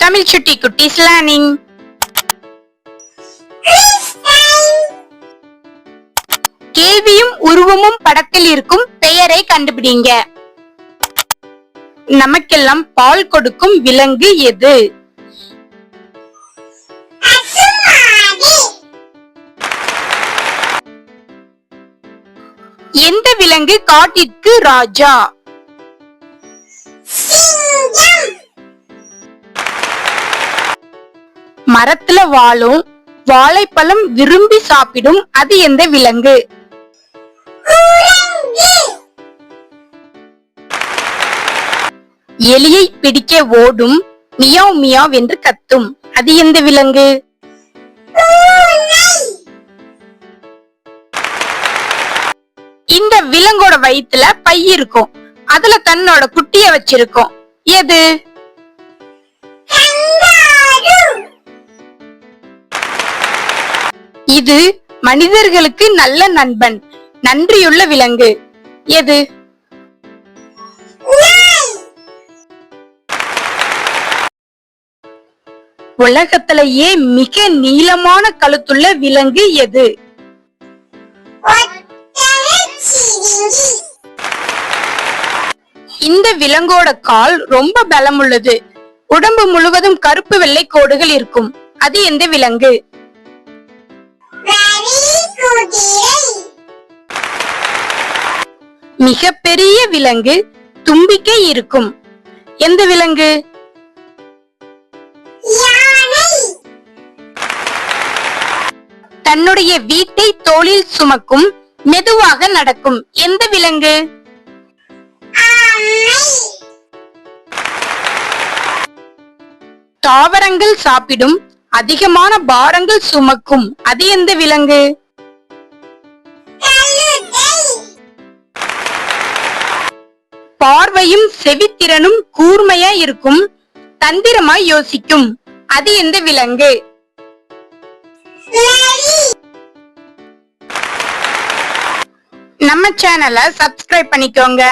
தமிழ் சுட்டி குட்டீஸ் லேர்னிங் கேள்வியும் உருவமும் படத்தில் இருக்கும் பெயரை கண்டுபிடிங்க. நமக்கெல்லாம் பால் கொடுக்கும் விலங்கு எது? எந்த விலங்கு காட்டிற்கு ராஜா? மரத்துல வாழும் வாழைப்பழம் விரும்பி சாப்பிடும் அது எந்த விலங்கு? எலியை பிடிக்க ஓடும் மியாவ் மியாவ் என்று கத்தும். அது எந்த விலங்கு? இந்த விலங்கோட வயித்துல பை இருக்கும். அதுல தன்னோட குட்டிய வச்சிருக்கும். எது? இது மனிதர்களுக்கு நல்ல நண்பன். நன்றியுள்ள விலங்கு. எது? உலகத்திலேயே மிக நீளமான கழுத்துள்ள விலங்கு எது? இந்த விலங்கோட கால் ரொம்ப பலம் உள்ளது உடம்பு முழுவதும் கருப்பு வெள்ளை கோடுகள் இருக்கும். அது எந்த விலங்கு? மிக பெரிய விலங்கு தும்பிக்கை இருக்கும். எந்த விலங்கு? தன்னுடைய வீட்டை தோளில் சுமக்கும் மெதுவாக நடக்கும். எந்த விலங்கு? தாவரங்கள் சாப்பிடும் அதிகமான பாரங்கள் சுமக்கும். அது எந்த விலங்கு? பார்வையும் செவித்திறனும் கூர்மையா இருக்கும். தந்திரமாய் யோசிக்கும். அது எந்த விலங்கு? நம்ம சேனலை சப்ஸ்கிரைப் பண்ணிக்கோங்க.